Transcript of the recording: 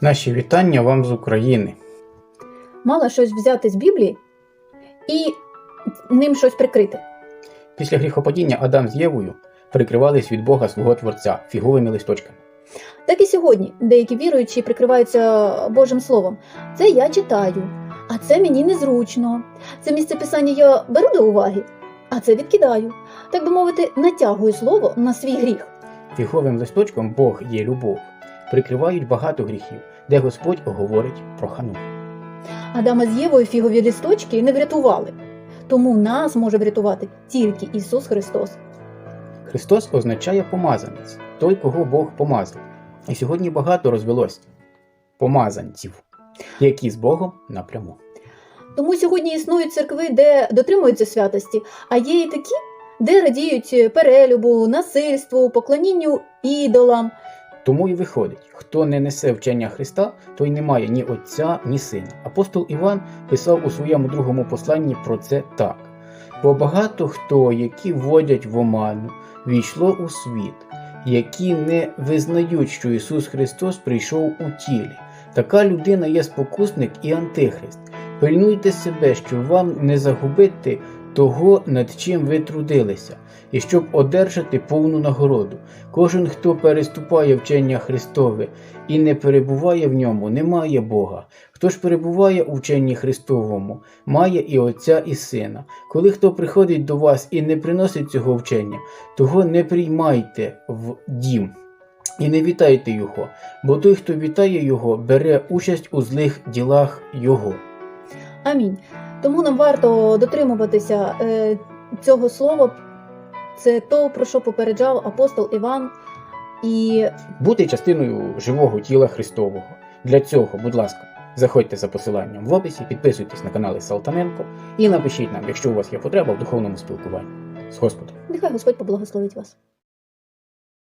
Наші вітання вам з України. Мала щось взяти з Біблії і ним щось прикрити. Після гріхопадіння Адам з Євою прикривались від Бога свого Творця фіговими листочками. Так і сьогодні деякі віруючі прикриваються Божим Словом. Це я читаю, а це мені незручно. Це місце писання я беру до уваги, а це відкидаю. Так би мовити, натягую слово на свій гріх. Фіговим листочком Бог є любов. Прикривають багато гріхів, де Господь говорить про хану. Адама з Євою фігові лісточки не врятували. Тому нас може врятувати тільки Ісус Христос. Христос означає помазанець, той, кого Бог помазав. І сьогодні багато розвелось помазанців, які з Богом напряму. Тому сьогодні існують церкви, де дотримуються святості, а є і такі, де радіють перелюбу, насильству, поклонінню ідолам. Тому і виходить, хто не несе вчення Христа, той не має ні Отця, ні Сина. Апостол Іван писав у своєму другому посланні про це так: бо багато хто, які вводять в оману, війшло у світ, які не визнають, що Ісус Христос прийшов у тілі. Така людина є спокусник і антихрист. Пильнуйте себе, щоб вам не загубити того, над чим ви трудилися, і щоб одержати повну нагороду. Кожен, хто переступає вчення Христове і не перебуває в ньому, не має Бога. Хто ж перебуває у вченні Христовому, має і Отця, і Сина. Коли хто приходить до вас і не приносить цього вчення, того не приймайте в дім. І не вітайте його, бо той, хто вітає його, бере участь у злих ділах його. Амінь. Тому нам варто дотримуватися е, цього слова. Це то, про що попереджав апостол Іван. І Бути частиною живого тіла Христового. Для цього, будь ласка, заходьте за посиланням в описі, підписуйтесь на канали Салтаненко і напишіть нам, якщо у вас є потреба в духовному спілкуванні. З Господом! нехай Господь поблагословить вас.